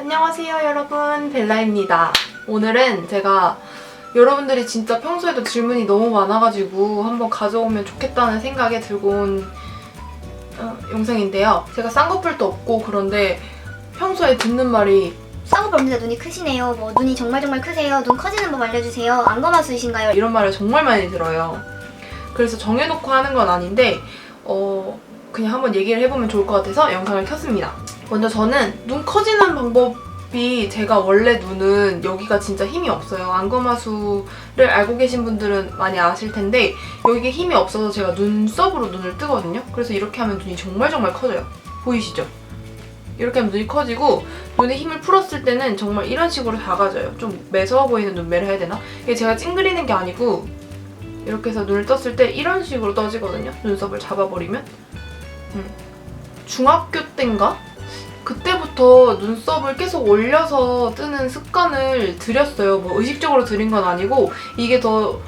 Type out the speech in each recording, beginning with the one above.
안녕하세요 여러분 벨라입니다 오늘은 제가 여러분들이 진짜 평소에도 질문이 너무 많아가지고 한번 가져오면 좋겠다는 생각에 들고 온 어, 영상인데요 제가 쌍꺼풀도 없고 그런데 평소에 듣는 말이 쌍꺼풀 없는데 눈이 크시네요. 뭐 눈이 정말 정말 크세요. 눈 커지는 법 알려주세요. 안검하수이신가요? 이런 말을 정말 많이 들어요 그래서 정해놓고 하는 건 아닌데 어, 그냥 한번 얘기를 해보면 좋을 것 같아서 영상을 켰습니다 먼저 저는 눈 커지는 방법이 제가 원래 눈은 여기가 진짜 힘이 없어요. 안검하수를 알고 계신 분들은 많이 아실 텐데 여기에 힘이 없어서 제가 눈썹으로 눈을 뜨거든요. 그래서 이렇게 하면 눈이 정말 정말 커져요. 보이시죠? 이렇게 하면 눈이 커지고 눈에 힘을 풀었을 때는 정말 이런 식으로 작아져요. 좀 매서워 보이는 눈매를 해야 되나? 이게 제가 찡그리는 게 아니고 이렇게 해서 눈을 떴을 때 이런 식으로 떠지거든요. 눈썹을 잡아버리면. 음. 중학교 때인가? 그때부터 눈썹을 계속 올려서 뜨는 습관을 들였어요. 뭐 의식적으로 들인 건 아니고 이게 더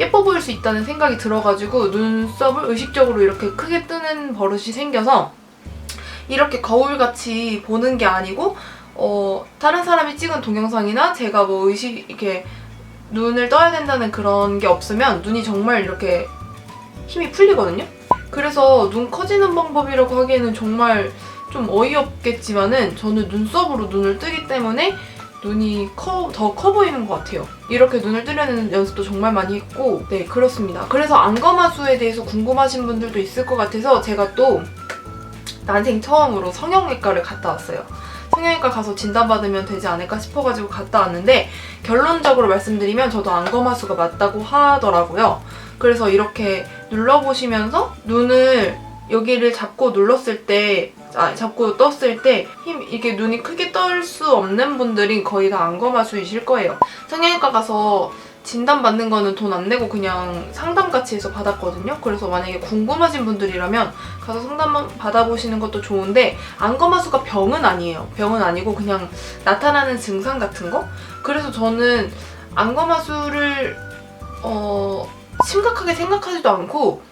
예뻐 보일 수 있다는 생각이 들어가지고 눈썹을 의식적으로 이렇게 크게 뜨는 버릇이 생겨서 이렇게 거울같이 보는 게 아니고 어, 다른 사람이 찍은 동영상이나 제가 뭐 의식 이렇게 눈을 떠야 된다는 그런 게 없으면 눈이 정말 이렇게 힘이 풀리거든요. 그래서 눈 커지는 방법이라고 하기에는 정말 좀 어이없겠지만은 저는 눈썹으로 눈을 뜨기 때문에 눈이 커, 더 커 보이는 것 같아요. 이렇게 눈을 뜨려는 연습도 정말 많이 했고, 네, 그렇습니다. 그래서 안검하수에 대해서 궁금하신 분들도 있을 것 같아서 제가 또 난생 처음으로 성형외과를 갔다 왔어요. 성형외과 가서 진단받으면 되지 않을까 싶어가지고 갔다 왔는데 결론적으로 말씀드리면 저도 안검하수가 맞다고 하더라고요. 그래서 이렇게 눌러보시면서 눈을 여기를 잡고 눌렀을 때, 아, 잡고 떴을 때 힘, 이게 눈이 크게 떨수 없는 분들이 거의 다 안검하수이실 거예요. 성형외과 가서 진단받는 거는 돈 안 내고 그냥 상담같이 해서 받았거든요. 그래서 만약에 궁금하신 분들이라면 가서 상담 받아보시는 것도 좋은데 안검하수가 병은 아니에요. 병은 아니고 그냥 나타나는 증상 같은 거? 그래서 저는 안검하수를 어, 심각하게 생각하지도 않고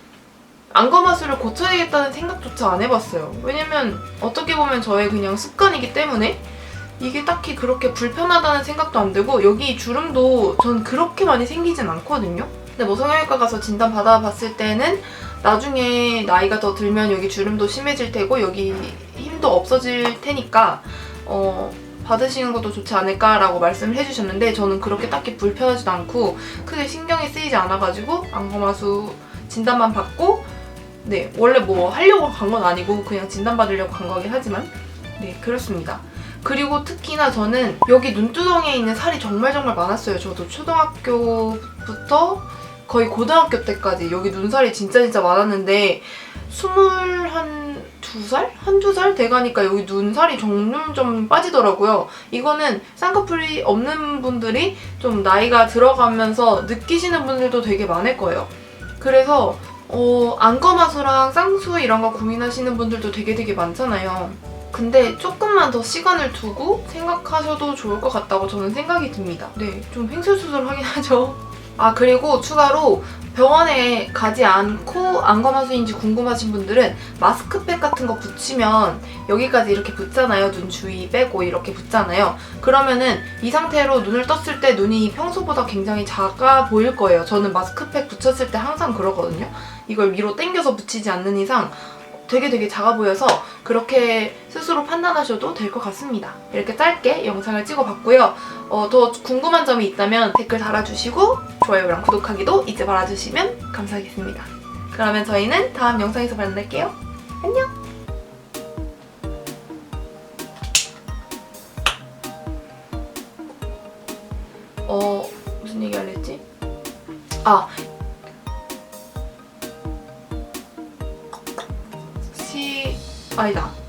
안검하수를 고쳐야겠다는 생각조차 안 해봤어요. 왜냐면 어떻게 보면 저의 그냥 습관이기 때문에 이게 딱히 그렇게 불편하다는 생각도 안 들고 여기 주름도 전 그렇게 많이 생기진 않거든요. 근데 뭐 성형외과 가서 진단 받아봤을 때는 나중에 나이가 더 들면 여기 주름도 심해질 테고 여기 힘도 없어질 테니까 어, 받으시는 것도 좋지 않을까라고 말씀을 해주셨는데 저는 그렇게 딱히 불편하지도 않고 크게 신경이 쓰이지 않아가지고 안검하수 진단만 받고 네 원래 뭐 하려고 간 건 아니고 그냥 진단 받으려고 간 거긴 하지만 네 그렇습니다. 그리고 특히나 저는 여기 눈두덩이에 있는 살이 정말 정말 많았어요. 저도 초등학교부터 거의 고등학교 때까지 여기 눈살이 진짜 진짜 많았는데 스물 한 두 살? 한두 살 돼가니까 여기 눈살이 점점 빠지더라고요. 이거는 쌍꺼풀이 없는 분들이 좀 나이가 들어가면서 느끼시는 분들도 되게 많을 거예요. 그래서 어, 안검하수랑 쌍수 이런 거 고민하시는 분들도 되게 되게 많잖아요. 근데 조금만 더 시간을 두고 생각하셔도 좋을 것 같다고 저는 생각이 듭니다. 네, 좀 횡설수설 하긴 하죠. 아, 그리고 추가로 병원에 가지 않고 안검하수인지 궁금하신 분들은 마스크팩 같은 거 붙이면 여기까지 이렇게 붙잖아요. 눈 주위 빼고 이렇게 붙잖아요. 그러면은 이 상태로 눈을 떴을 때 눈이 평소보다 굉장히 작아 보일 거예요. 저는 마스크팩 붙였을 때 항상 그러거든요. 이걸 위로 당겨서 붙이지 않는 이상 되게 되게 작아 보여서 그렇게 스스로 판단하셔도 될 것 같습니다. 이렇게 짧게 영상을 찍어봤고요. 어, 더 궁금한 점이 있다면 댓글 달아주시고 좋아요랑 구독하기도 잊지 말아주시면 감사하겠습니다. 그러면 저희는 다음 영상에서 만날게요. 안녕! 어, 무슨 아니다